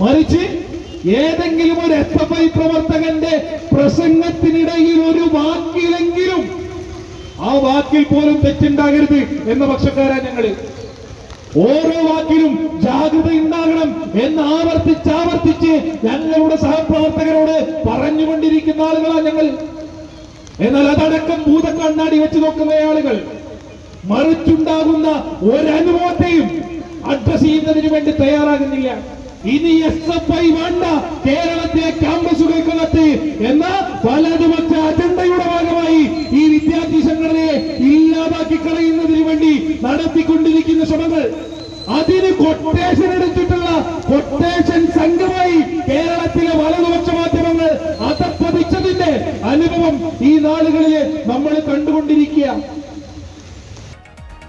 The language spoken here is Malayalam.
മറിച്ച് ഏതെങ്കിലും ഒരു എസ് എഫ് ഐ പ്രവർത്തകന്റെ പ്രസംഗത്തിനിടയിൽ ഒരു വാക്കിലെങ്കിലും ആ വാക്കിൽ പോലും തെറ്റുണ്ടാകരുത് എന്ന പക്ഷക്കാരാ ഞങ്ങൾ. ഓരോ വാക്കിലും ജാഗ്രത ഉണ്ടാകണം എന്ന് ആവർത്തിച്ച് ആവർത്തിച്ച് ഞങ്ങളുടെ സഹപ്രവർത്തകരോട് പറഞ്ഞുകൊണ്ടിരിക്കുന്ന ആളുകളാണ് ഞങ്ങൾ. എന്നാൽ അതടക്കം ഭൂതക്കണ്ണാടി വെച്ച് നോക്കുന്ന ആളുകൾ മറിച്ചുണ്ടാകുന്ന ഒരനുഭവത്തെയും അഡ്രസ് ചെയ്യുന്നതിന് വേണ്ടി തയ്യാറാകുന്നില്ല. ഇനി എസ് എഫ് ഐ വേണ്ട. കേരളത്തിലെ ക്യാമ്പസുകൾക്കകത്ത് എന്ന വലതുപക്ഷ അജണ്ടയുടെ ഭാഗമായി ഈ വിദ്യാർത്ഥി സംഘടനയെ ഇല്ലാതാക്കി കളയുന്നതിന് വേണ്ടി നടത്തിക്കൊണ്ടിരിക്കുന്ന ശ്രമങ്ങൾ. അതിന് കൊട്ടേഷൻ എടുത്തിട്ടുള്ള കൊട്ടേഷൻ സംഘമായി കേരളത്തിലെ വലതുപക്ഷ മാധ്യമങ്ങൾ അതപ്പതിച്ചതിന്റെ അനുഭവം ഈ നാളുകളിൽ നമ്മൾ കണ്ടുകൊണ്ടിരിക്കുക.